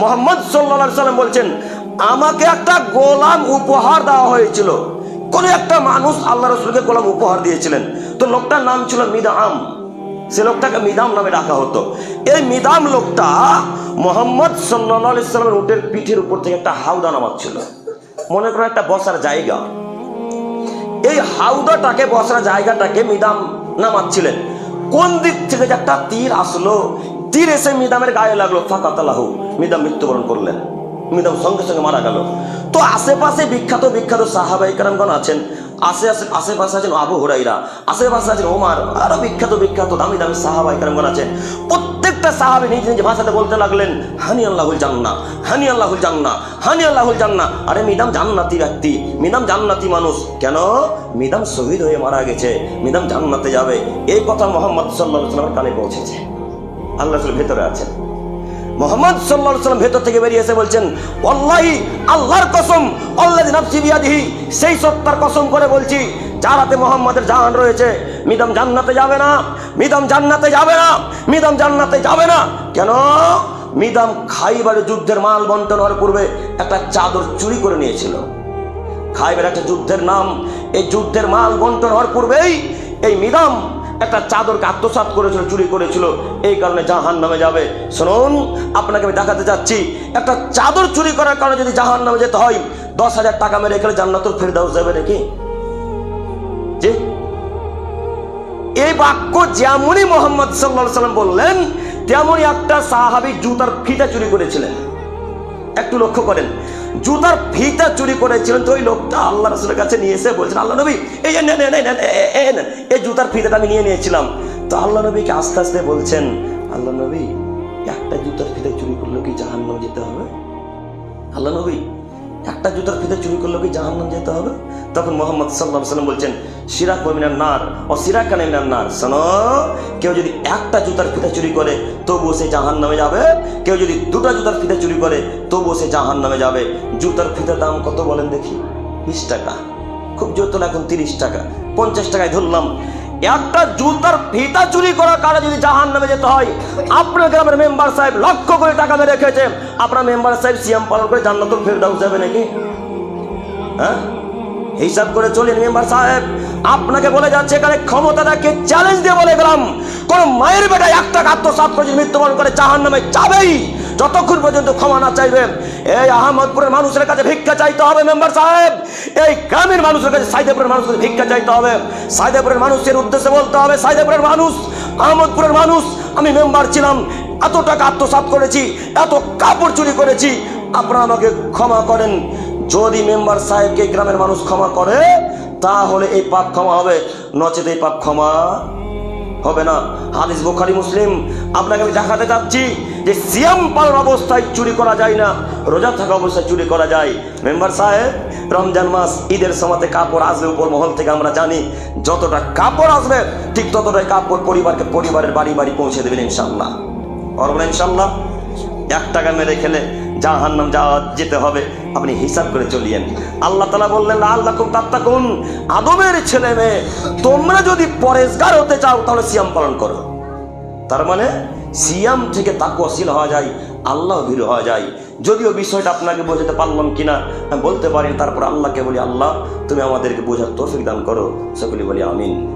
মোহাম্মদ সাল্লা সাল্লাম বলছেন, আমাকে একটা গোলাম উপহার দেওয়া হয়েছিল। কোন একটা মানুষ আল্লাহ রসুলকে গোলাম উপহার দিয়েছিলেন। তো লোকটার নাম ছিল মিদাম। সে লোকটাকে মিদাম নামে ডাকা হতো। এই মিদাম লোকটা মোহাম্মদ সাল্লাহ ইসলামের উটের পিঠের উপর থেকে একটা হাউদা নামাচ্ছিল মনে করো একটা বসার জায়গা। এই হাউদাটাকে, বসার জায়গাটাকে মিদাম নামাচ্ছিলেন কোন দিক থেকে যে একটা তীর আসলো তীর এসে মিদামের গায়ে লাগল, ফাঁকাতালাহু। মিদাম মৃত্যুবরণ করলেন। মিদাম সঙ্গে সঙ্গে মারা গেল। তো আশেপাশে বিখ্যাত বিখ্যাত সাহাবাই কারামগণ আছেন। আশে আশে আশেপাশে আছেন আবু হুরাইরা, আশেপাশে আছেন ওমার আরও বিখ্যাত বিখ্যাত দামি দামি সাহাবাই কারামগণ আছেন। প্রত্যেকটা সাহাবি নিজ নিজ ভাষাতে বলতে লাগলেন হানি আল্লাহুল জান্না হানি আল্লাহুল জান্না হানি আল্লাহুল জান্না আরে মিদাম জান্নাতি ব্যক্তি, মিদাম জান্নাতি মানুষ। কেন? মিদাম শহীদ হয়ে মারা গেছে, মিদাম জান্নাতে যাবে। এই কথা মোহাম্মদ সাল্লাহ সাল্লামের কানে পৌঁছেছে। আল্লাহ রসুল ভেতরে আছেন। মোহাম্মদ সাল্লাহ সাল্লাম ভেতর থেকে বেরিয়ে এসে বলছেন অল্লাহি আল্লাহর কসম আল্লাহ নাফসি সেই সত্তার কসম করে বলছি, যার হাতে মোহাম্মদের জাহান রয়েছে, মিদম জান্নাতে যাবে না, মিদম জান্নাতে যাবে না, মিদম জান্নাতে যাবে না। কেন? মিদম খাইবারে যুদ্ধের মাল বন্টন হওয়ার পূর্বে একটা চাদর চুরি করে নিয়েছিল। খাইবার একটা যুদ্ধের নাম, এই যুদ্ধের মাল বন্টন হওয়ার পূর্বেই এই মিদাম একটা চাদরকে আত্মসাৎ করেছিল, চুরি করেছিল, এই কারণে জাহান নামে যাবে। শুনুন, আপনাকে আমি দেখাতে যাচ্ছি। একটা চাদর চুরি করার কারণে যদি জাহান নামে যেতে হয়, দশ হাজার টাকা মেরে গেলে জান্নাতুল ফেরদাউস যাবে নাকি? জি? এই বাক্য যেমনই মোহাম্মদ সাল্লাহ সাল্লাম বললেন, তেমনই একটা সাহাবি জুতার ফিতা চুরি করেছিলেন। একটু লক্ষ্য করেন জুতার ফিতা চুরি করেছিলেন, তো ওই লোকটা আল্লাহ রসুলের কাছে নিয়ে এসে বলছেন, আল্লাহ নবী, এই এই জুতার ফিতাটা আমি নিয়ে নিয়েছিলাম। তো আল্লাহ নবীকে আস্তে আস্তে বলছেন, আল্লাহ নবী, একটা জুতার ফিতা চুরি করলে কি জাহান্ন যেতে হবে? আল্লাহ নবী একটা জুতার ফিতে চুরি করলে কি জাহান্নাম যেতে হবে? তখন মোহাম্মদ সাল্লাহ সাল্লাম বলছেন, সিরাক মিনার নার ও সিরাক মিনার নার। শোনো, কেউ যদি একটা জুতার ফিতে চুরি করে, তবুও সে জাহান নামে যাবে। কেউ যদি দুটো জুতার ফিতে চুরি করে, তবুও সে জাহান নামে যাবে। জুতার ফিতের দাম কত বলেন দেখি? বিশ টাকা। খুব জোর তোলা এখন তিরিশ টাকা। পঞ্চাশ টাকায় ধরলাম একটা জুতার ফিতা চুরি করার কারণে যদি জাহান নামে যেতে হয়, আপনার গ্রামের মেম্বার সাহেব লক্ষ করে টাকা মেরে রেখেছে আপনার মেম্বার সাহেব সিএম পালন করে জান্নাতুল ফেরদাউস যাবে নাকি? হ্যাঁ? হিসাব করে চলেন মেম্বার সাহেব। আপনাকে বলে যাচ্ছে, এখানে ক্ষমতাটাকে চ্যালেঞ্জ দিয়ে বলে গেলাম। কোন মায়ের বেটা একটা আত্মসাত করে যদি মৃত্যুবরণ করে জাহান নামে যাবেই। যতক্ষণ পর্যন্ত ক্ষমা না চাইবেন এই আহমদপুরের মানুষের কাছে ভিক্ষা চাইতে হবে, মেম্বার সাহেব। এই গ্রামের মানুষের কাছে সাইদেপুরের মানুষের কাছে ভিক্ষা চাইতে হবে। সাইদেপুরের মানুষের উদ্দেশ্যে বলতে হবে, সাইদেপুরের মানুষ, আহমদপুরের মানুষ, আমি মেম্বার ছিলাম, এত টাকা আত্মসাত করেছি, এত কাপড় চুরি করেছি, আপনারা আমাকে ক্ষমা করেন। যদি মেম্বার সাহেবকে গ্রামের মানুষ ক্ষমা করে, তাহলে এই পাপ ক্ষমা হবে। নচেত এই পাপ ক্ষমা হবে না। হাদিস বোখারি, মুসলিম। আপনাকে আমি দেখাতে চাচ্ছি যে সিয়াম পালন অবস্থায় চুরি করা যায় না, রোজা থাকা অবস্থায় চুরি করা যায়। মেম্বার সাহেব, রমজান মাস, ঈদের সময়তে কাপড় আসবে উপর মহল থেকে, আমরা জানি যতটা কাপড় আসবে, ঠিক ততটাই কাপড় পরিবারকে পরিবারের বাড়ি বাড়ি পৌঁছে দেবেন ইনশাল্লাহ ইনশাল্লাহ এক টাকা মেরে খেলে জাহান্নাম যাওয়া যেতে হবে, আপনি হিসাব করে চলিয়েন। আল্লাহ তালা বললেন আল্লাহ কুম তাত্তাকুন, আদমের ছেলে মেয়ে, তোমরা যদি পরেশগার হতে চাও, তাহলে সিয়াম পালন করো। তার মানে সিয়াম থেকে তাকুয়াশীল হওয়া যায়, আল্লাহ ভীর হওয়া যায়। যদিও বিষয়টা আপনাকে বোঝাতে পারলাম কিনা বলতে পারি তারপর আল্লাহকে বলি, আল্লাহ, তুমি আমাদেরকে বোঝার তৌফিক দান করো। সকলে বলি, আমিন।